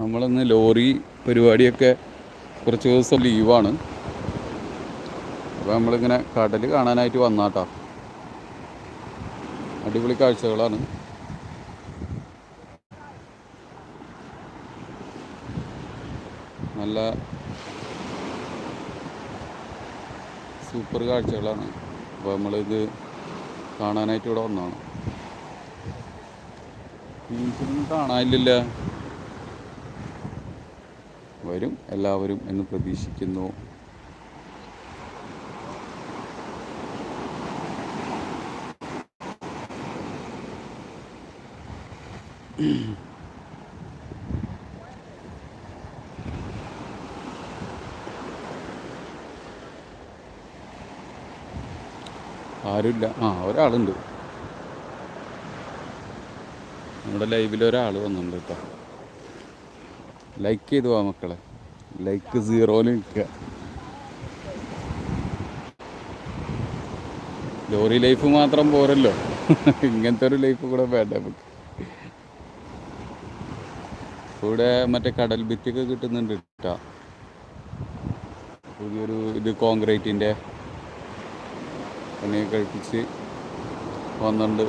നമ്മളിന്ന് ലോറി പരിപാടിയൊക്കെ കുറച്ച് ദിവസം ലീവാണ്. അപ്പോൾ നമ്മളിങ്ങനെ കടൽ കാണാനായിട്ട് വന്നാട്ടാ. അടിപൊളി കാഴ്ചകളാണ്. നല്ല സൂപ്പർ കാഴ്ചകളാണ്. അപ്പോൾ നമ്മളിത് കാണാനായിട്ട് ഇവിടെ വന്നതാണ്. കാണാനില്ല വരും. എല്ലാവരും എന്ന് പ്രതീക്ഷിക്കുന്നു. ആരുമില്ല. ആ ഒരാളുണ്ട്. നമ്മുടെ ലൈവിൽ ഒരാൾ വന്നിട്ടുണ്ട് കേട്ടോ. ലൈക്ക് ചെയ്തു പോവാ മക്കളെ. ലൈക്ക് സീറോയിൽ നിൽക്കുക. ലോറി ലൈഫ് മാത്രം പോരല്ലോ. ഇങ്ങനത്തെ ഒരു ലൈഫ് കൂടെ വേണ്ട നമുക്ക്. ഇവിടെ മറ്റേ കടൽ ഭിത്തിയൊക്കെ കിട്ടുന്നുണ്ട് കേട്ടോ പുതിയൊരു ഇത് കോൺക്രീറ്റിന്റെ പണിയൊക്കെ കഴിപ്പിച്ച് വന്നിട്ടുണ്ട്.